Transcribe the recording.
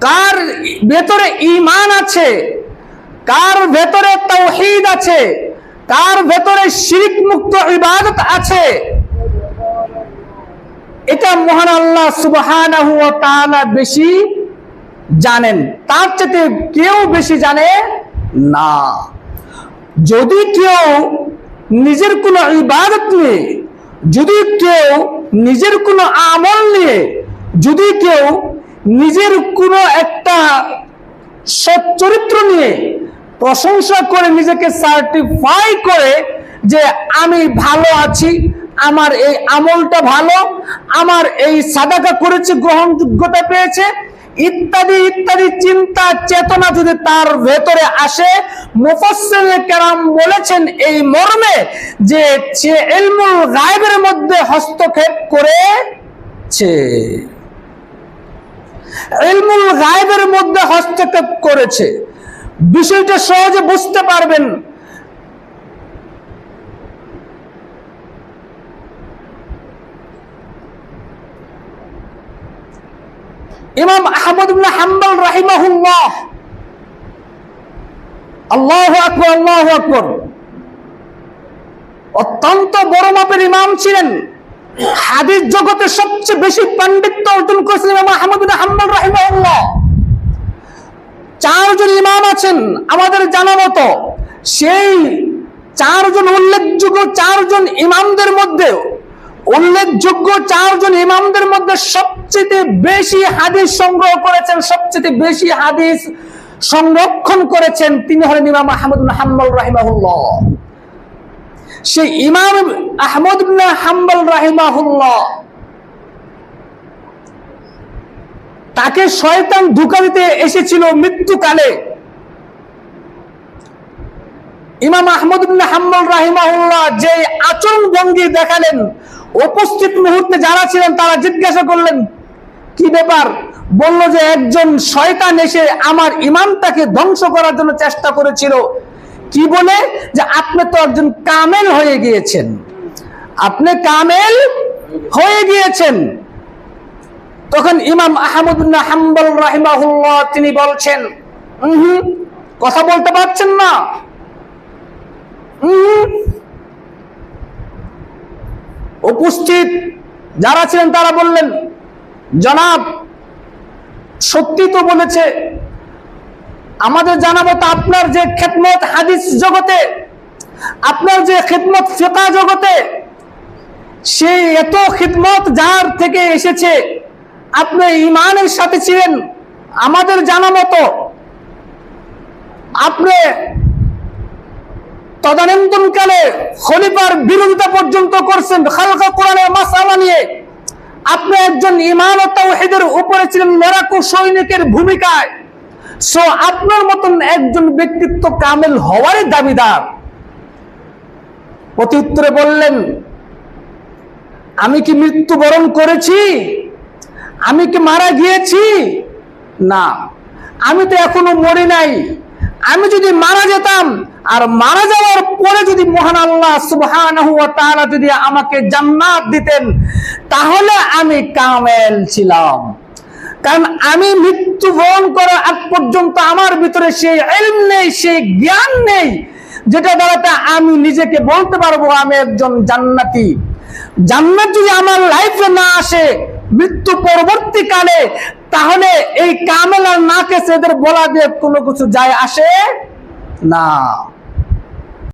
কার ভেতরে ইমান আছে? কার ভেতরে তাওহীদ আছে? কার ভেতরে শিরক মুক্ত ইবাদত আছে? এটা মহান আল্লাহ সুবহানাহু ওয়া তাআলা বেশি জানেন। তার চেয়ে কেউ বেশি জানে না। যদি কেউ নিজের কোনো ইবাদত নিয়ে, যদি কেউ নিজের কোনো আমল নিয়ে, যদি কেউ নিজের কোনো একটা সৎ চরিত্র নিয়ে প্রশংসা করে নিজেকে সার্টিফাই করে যে আমি ভালো আছি, আমার এই আমলটা ভালো, আমার এই সাদাকা করেছে, গ্রহণযোগ্যতা পেয়েছে, ইত্যাদি ইত্যাদি চিন্তা, চেতনা যদি তার ভেতরে আসে কেরাম বলেছেন এই মর্মে যে সে ইলমুল গায়েবের মধ্যে হস্তক্ষেপ করেছে। ইলমুল গায়েবের মধ্যে হস্তক্ষেপ করেছে। বিষয়টা সহজে বুঝতে পারবেন। ইমাম আহমদ হাম্বল রাহিমাহুল্লাহ। আল্লাহু আকবার আল্লাহু আকবার। অত্যন্ত বড় মাপের ইমাম ছিলেন। হাদিস জগতে সবচেয়ে বেশি পাণ্ডিত্য অর্জন করেছিলেন ইমাম আহমদ রাহিমাহুল্লাহ। চারজন ইমাম আছেন, আমাদের জানা মতো। সেই চারজন উল্লেখযোগ্য চারজন ইমামদের মধ্যে, উল্লেখযোগ্য চারজন ইমামদের মধ্যে সবচেয়ে বেশি হাদিস সংগ্রহ করেছেন, সবচেয়ে বেশি হাদিস সংরক্ষণ করেছেন তিনি হলেন ইমাম আহমদ বিন হাম্বল রাহিমাহুল্লাহ। সেই ইমাম আহমদ হাম্বল রাহিমাহুল্লাহ। তাকে শয়তান ধোকা দিতে এসেছিল মৃত্যুকালে। ইমাম আহমদ হাম্বল রাহিমাহুল্লাহ যে আচরণ ভঙ্গি দেখালেন, উপস্থিত মুহূর্তে যারা ছিলেন তারা জিজ্ঞাসা করলেন, কি ব্যাপার? বলল যে, একজন শয়তান এসে আমার ইমামটাকে ধ্বংস করার জন্য চেষ্টা করেছিল। কি বলে? যে আপনি তো একজন কামেল হয়ে গিয়েছেন। আপনি কামেল হয়ে গিয়েছেন। তখন ইমাম আহমদ বিন হাম্বল রাহিমাহুল্লাহ তিনি বলছেন "উহুম, কথা বলতে পারছেন না। উপস্থিত যারা ছিলেন তারা বললেন জনাব সত্যি তো বলেছে আমাদের জানাব তো আপনার যে খেদমত হাদিস জগতে, আপনার যে খেদমত ফেকা জগতে সেই এত খিদমত যার থেকে এসেছে, আপনি ইমানের সাথে ছিলেন, আমাদের জানা মতো, আপনি তদানীন্তনকালে খলিফার বিরোধিতা পর্যন্ত করছেন, খালকা কোরআনের মাসালা নিয়ে, আপনি একজন ইমান ও তাওহীদের উপরে ছিলেন, মেরাকু সৈনিকের ভূমিকায়। সো আপনার মতন একজন ব্যক্তিত্ব কামেল হওয়ারই দাবিদার। প্রতি উত্তরে বললেন, আমি কি মৃত্যুবরণ করেছি? আমি কি মারা গিয়েছি? না, আমি তো এখনও মরি নাই। আমি যদি মারা যেতাম, আর মারা যাওয়ার পরে যদি মহান আল্লাহ তাআলা যদি আমাকে জান্নাত দিতেন, তাহলে আমি কামেল ছিলাম। কারণ আমি মৃত্যুবরণ করার আগ পর্যন্ত আমার ভিতরে সেই ইলম নেই, সেই জ্ঞান নেই, যেটা দ্বারাতে আমি নিজেকে বলতে পারব আমি একজন জান্নাতি। জান্নাত যদি আমার লাইফে না আসে, মৃত্যু পরবর্তীকালে তাহলে এই কামেল নাকে সেদের বলা দিয়ে কোনো কিছু যায় আসে না।